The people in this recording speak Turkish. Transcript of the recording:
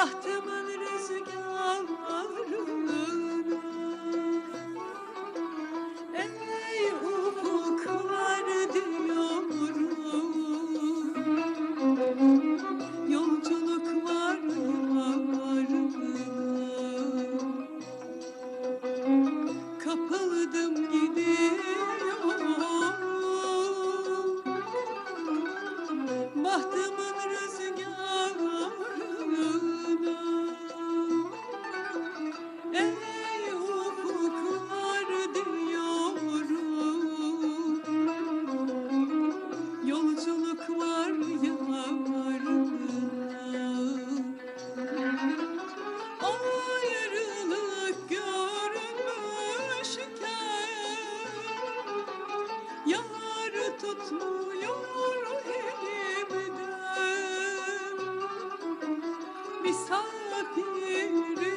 bahtımın rüzgarlarına Ey ufuklar diyorum Yolculuk var Kapıldım gidiyorum. Bahtımın Misafir